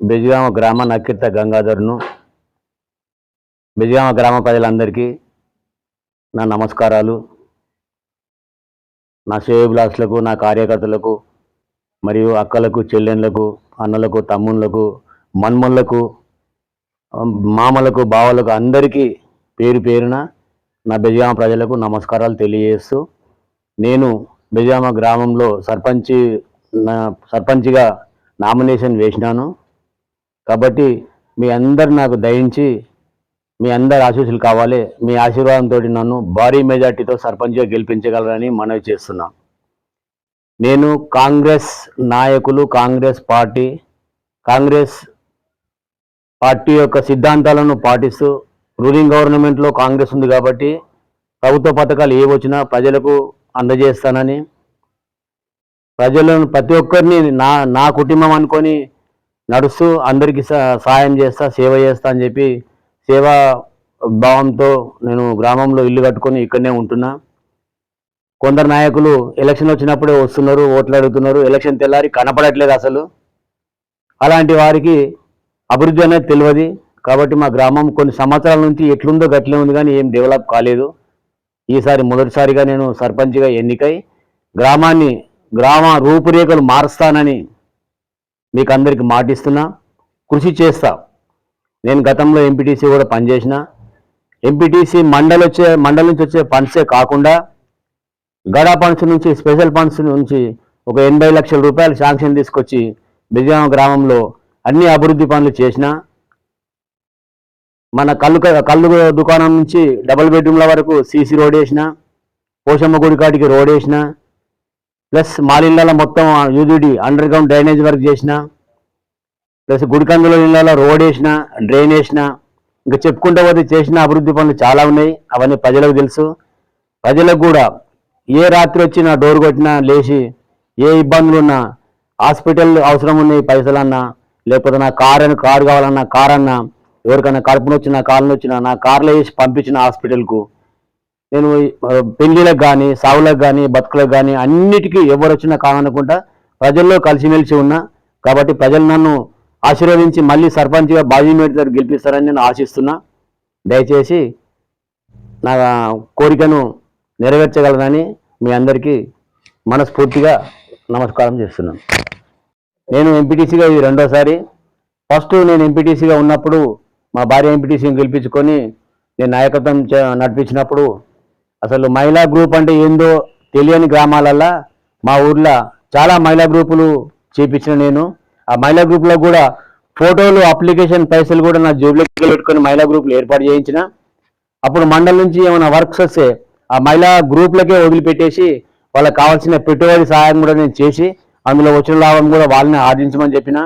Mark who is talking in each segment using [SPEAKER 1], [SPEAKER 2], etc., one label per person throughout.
[SPEAKER 1] బెజగామ గ్రామ నక్కిర్త గంగాధర్ను బెజగామ గ్రామ ప్రజలందరికీ నా నమస్కారాలు. నా శ్రేయోభిలాషులకు నా కార్యకర్తలకు మరియు అక్కలకు చెల్లెళ్ళకు అన్నలకు తమ్ముళ్ళకు మన్మళ్ళకు మామలకు బావలకు అందరికీ పేరు పేరున నా బెజగామ ప్రజలకు నమస్కారాలు తెలియజేస్తూ నేను బెజగామ గ్రామంలో సర్పంచి నా సర్పంచ్గా నామినేషన్ వేసినాను. కాబట్టి మీ అందరు నాకు దయించి మీ అందరి ఆశీస్సులు కావాలి. మీ ఆశీర్వాదంతో నన్ను భారీ మెజార్టీతో సర్పంచ్గా గెలిపించగలరని మనవి చేస్తున్నా. నేను కాంగ్రెస్ నాయకులు కాంగ్రెస్ పార్టీ కాంగ్రెస్ పార్టీ యొక్క సిద్ధాంతాలను పాటిస్తూ రూలింగ్ గవర్నమెంట్లో కాంగ్రెస్ ఉంది కాబట్టి ప్రభుత్వ పథకాలు ఏ వచ్చినా ప్రజలకు అందజేస్తానని ప్రజలను ప్రతి ఒక్కరిని నా నా కుటుంబం అనుకొని నడుస్తూ అందరికీ సా- సాయం చేస్తా సేవ చేస్తా అని చెప్పి సేవా భావంతో నేను గ్రామంలో ఇల్లు కట్టుకొని ఇక్కడనే ఉంటున్నా. కొందరు నాయకులు ఎలక్షన్ వచ్చినప్పుడే వస్తున్నారు ఓట్లు అడుగుతున్నారు. ఎలక్షన్ తెల్లారి కనపడట్లేదు అసలు. అలాంటి వారికి అభివృద్ధి అనేది తెలియదు కాబట్టి మా గ్రామం కొన్ని సంవత్సరాల నుంచి ఎట్లుందో గట్లే ఉంది కానీ ఏం డెవలప్ కాలేదు. ఈసారి మొదటిసారిగా నేను సర్పంచ్గా ఎన్నికై గ్రామాన్ని గ్రామ రూపురేఖలు మారుస్తానని మీకు అందరికి మాటిస్తున్నా కృషి చేస్తా. నేను గతంలో ఎంపీటీసీ కూడా పనిచేసిన. ఎంపీటీసీ మండలి వచ్చే మండలి నుంచి వచ్చే ఫండ్సే కాకుండా గడా ఫండ్స్ నుంచి స్పెషల్ ఫండ్స్ నుంచి ఒక ఎనభై లక్షల రూపాయలు శాంక్షన్ తీసుకొచ్చి బిజగామ గ్రామంలో అన్ని అభివృద్ధి పనులు చేసిన. మన కళ్ళు కళ్ళు దుకాణం నుంచి డబుల్ బెడ్రూమ్ల వరకు సీసీ రోడ్ వేసిన. పోషమ్మ గుడి కాటికి రోడ్ వేసిన. ప్లస్ మాలిళ్ళలో మొత్తం UGD under ground drainage work చేసిన ప్లస్ గుడికందుల ఇళ్ళలో రోడ్ వేసిన డ్రైన్ వేసిన ఇంకా చెప్పుకుంటే పోతే చేసిన అభివృద్ధి పనులు చాలా ఉన్నాయి. అవన్నీ ప్రజలకు తెలుసు. ప్రజలకు కూడా ఏ రాత్రి వచ్చినా డోర్ కొట్టినా లేచి ఏ ఇబ్బందులు ఉన్నా హాస్పిటల్ అవసరం ఉన్నాయి పైసలన్నా లేకపోతే నా కార్ అని కారు కావాలన్నా కార్ అన్నా ఎవరికైనా కడుపునొచ్చినా కాళ్ళు వచ్చినా నా కార్లో వేసి పంపించిన హాస్పిటల్కు నేను పెళ్ళిలకు కానీ సావులకు కానీ బతుకులకు కానీ అన్నిటికీ ఎవరు వచ్చినా కాదనుకుంటా ప్రజల్లో కలిసిమెలిసి ఉన్నా కాబట్టి ప్రజలు నన్ను ఆశీర్వదించి మళ్ళీ సర్పంచ్గా బాజీ మేటర్ గెలిపిస్తారని నేను ఆశిస్తున్నా. దయచేసి నా కోరికను నెరవేర్చగలనని మీ అందరికీ మనస్ఫూర్తిగా నమస్కారం చేస్తున్నాను. నేను ఎంపీటీసీగా ఇది రెండోసారి ఫస్ట్ నేను ఎంపీటీసీగా ఉన్నప్పుడు మా భార్య ఎంపీటీసీని గెలిపించుకొని నేను నాయకత్వం నడిపించినప్పుడు అసలు మహిళా గ్రూప్ అంటే ఏందో తెలియని గ్రామాలల్లో మా ఊర్లో చాలా మహిళా గ్రూపులు చేపించిన నేను. ఆ మహిళా గ్రూప్లో కూడా ఫోటోలు అప్లికేషన్ పైసలు కూడా నా జేబులోకి పెట్టుకొని మహిళా గ్రూపులు ఏర్పాటు చేయించిన. అప్పుడు మండలం నుంచి ఏమైనా వర్క్స్ వస్తే ఆ మహిళా గ్రూప్లకే వదిలిపెట్టేసి వాళ్ళకి కావాల్సిన పెట్టుబడి సహాయం కూడా నేను చేసి అందులో వచ్చిన లాభం కూడా వాళ్ళని ఆర్జించమని చెప్పిన.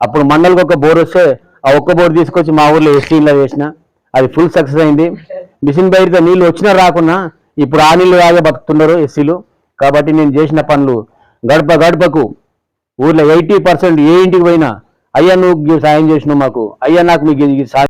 [SPEAKER 1] అప్పుడు మండలికి ఒక బోర్ వస్తే ఆ ఒక్క బోర్ తీసుకొచ్చి మా ఊర్లో ఎస్టీలో వేసిన. అది ఫుల్ సక్సెస్ అయింది. మిషన్ బయటతో నీళ్ళు వచ్చినా రాకున్నా ఇప్పుడు ఆ నీళ్ళు రాగే బతుకుతున్నారు ఎస్సీలు. కాబట్టి నేను చేసిన పనులు గడప గడపకు ఊర్లో ఎయిటీ పర్సెంట్ ఏ ఇంటికి పోయినా అయ్యా నువ్వు సాయం చేసినావు మాకు. అయ్యా నాకు మీకు సాయం